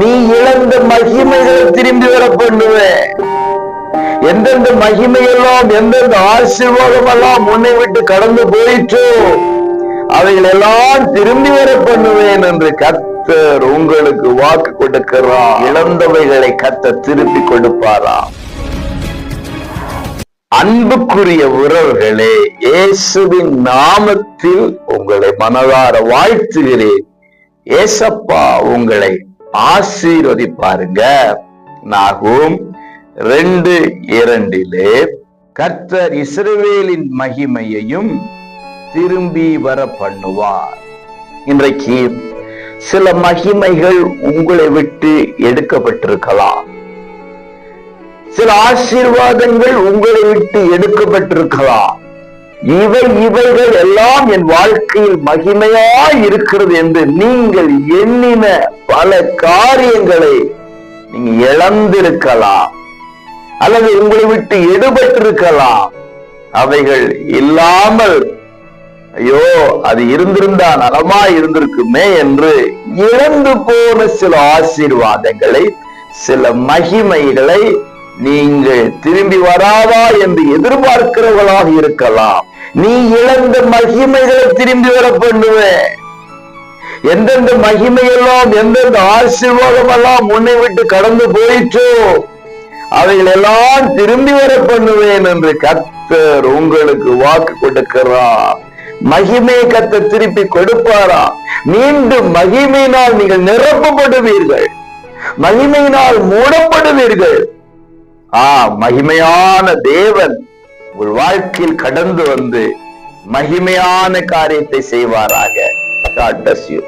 நீ இழந்த மகிமைகளை திரும்பி வர பண்ணுவேன். எந்தெந்த மகிமையெல்லாம் எந்தெந்த ஆசீர்வாதம் எல்லாம் உன்னை விட்டு கடந்து போயிற்றோ அவைகள் எல்லாம் திரும்பி வர பண்ணுவேன் என்று கத்தர் உங்களுக்கு வாக்கு கொடுக்கிறார். இழந்தவைகளை கத்த திருப்பி கொடுப்பாராம். அன்புக்குரிய உறவுகளே இயேசுவின் நாமத்தில் உங்களை மனதார வாழ்த்துகிறேன். ஏசப்பா உங்களை ஆசீர்வதிப்பாருங்க. நாகும் ரெண்டு இரண்டிலே கர்த்தர் இஸ்ரவேலின் மகிமையையும் திரும்பி வர பண்ணுவார் இன்றைக்கு சில மகிமைகள் உங்களை விட்டு எடுக்கப்பட்டிருக்கலாம். சில ஆசீர்வாதங்கள் உங்களை விட்டு எடுக்கப்பட்டிருக்கலாம். இவை இவைகள் எல்லாம் என் வாழ்க்கையில் மகிமையாய் இருக்கிறது என்று நீங்கள் எண்ணின பல காரியங்களை நீங்க இழந்திருக்கலாம். அல்லது உங்களை விட்டு எடுபட்டிருக்கலாம். அவைகள் இல்லாமல் ஐயோ அது இருந்திருந்தா நலமா இருந்திருக்குமே என்று இழந்து போன சில ஆசீர்வாதங்களை சில மகிமைகளை நீங்கள் திரும்பி வராதா என்று எதிர்பார்க்கிறவர்களாக இருக்கலாம். நீ இழந்த மகிமைகளை திரும்பி வர பண்ணுவேன். எந்தெந்த மகிமையெல்லாம் எந்தெந்த ஆசீர்வாதம் எல்லாம் முன்னை விட்டு கடந்து போயிற்றோ அவைகள் எல்லாம் திரும்பி வர பண்ணுவேன் என்று கத்தர் உங்களுக்கு வாக்கு கொடுக்கிறார். மகிமை கத்த திருப்பி கொடுப்பாரா? மீண்டும் மகிமையினால் நீங்கள் நிரப்பப்படுவீர்கள். மகிமையினால் மூடப்படுவீர்கள். ஆ மகிமையான தேவன். உங்கள் வாழ்க்கையில் கடந்து வந்து மகிமையான காரியத்தை செய்வாராக God bless you.